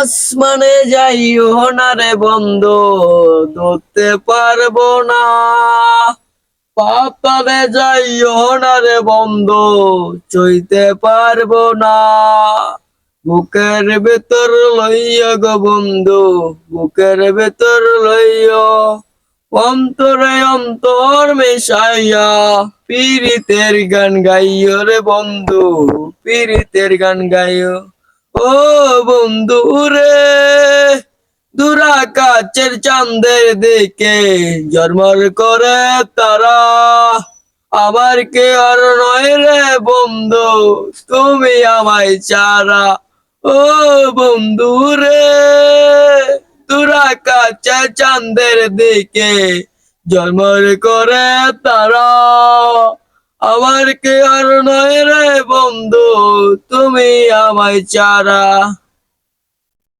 আসমানে যাইও না রে বন্ধু, ধরতে পারব না। পাতালে যাইও না রে বন্ধু, চইতে পারব না। বুকের ভেতর লইয়া গো বন্ধু, বুকের ভেতর লইয়া। অন্তরে অন্তর মেশাইয়া পীড়িতের গান গাইও রে বন্ধু পীড়িতের গান গাইও। ও বন্ধু রে দুরা কাচের চাঁদের দিকে জন্মর করে তারা। আমার কে আর নয় রে বন্ধু, তুমি আমায় চারা ও বন্ধু রে তুরা কাছে চাঁদের দিকে জন্মর করে তারা। আমার কে আর নয় রে বন্ধু? তুমি আমায় চারা।